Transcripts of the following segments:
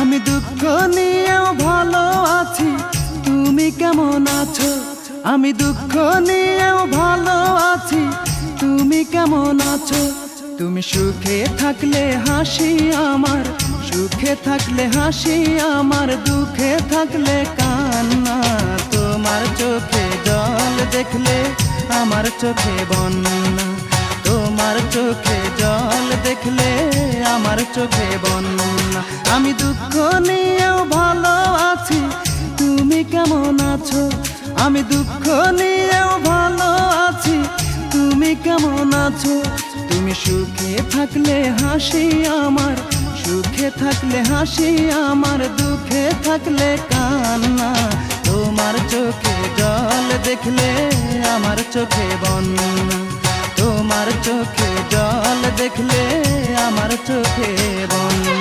আমি দুঃখ নিয়েও ভালো আছি। তুমি কেমন আছো? আমি দুঃখ নিয়েও ভালো আছি। তুমি কেমন আছো? তুমি সুখে থাকলে হাসি আমার, সুখে থাকলে হাসি আমার, দুঃখে থাকলে কান্না। তোমার চোখে জল দেখলে আমার চোখে বন্যা। তোমার চোখে চোখে বন্যা আমি দুঃখ নিয়েও ভালো আছি। তুমি কেমন আছো? আমি দুঃখ নিয়েও ভালো আছি। তুমি কেমন আছো? তুমি সুখে থাকলে হাসি আমার। সুখে থাকলে হাসি আমার। দুঃখে থাকলে কান্না। তোমার চোখে জল দেখলে আমার চোখে বন্যা। তোমার চোখে জল দেখলে আমার চোখে বন্যা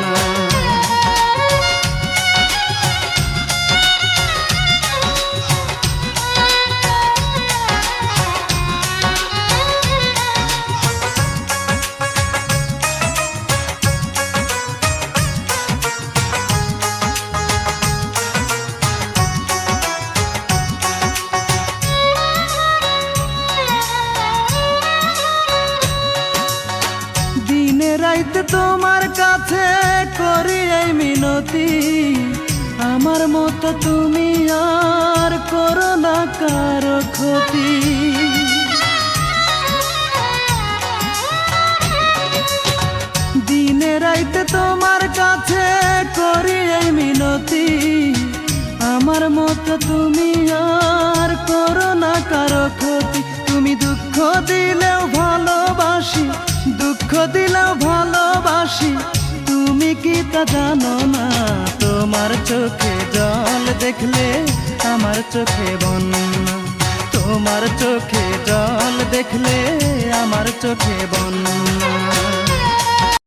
রাইতে তোমার কাছে করি এই মিনতি। আমার মতো তুমি আর করো না কারও ক্ষতি। দিনে রাইতে তোমার কাছে করি এই মিনতি। আমার মতো তুমি আর দুঃখ ভালোবাসি। তুমি কি তা জানো না? তোমার চোখে জল দেখলে আমার চোখে বন্যা তোমার চোখে জল দেখলে আমার চোখে বন্যা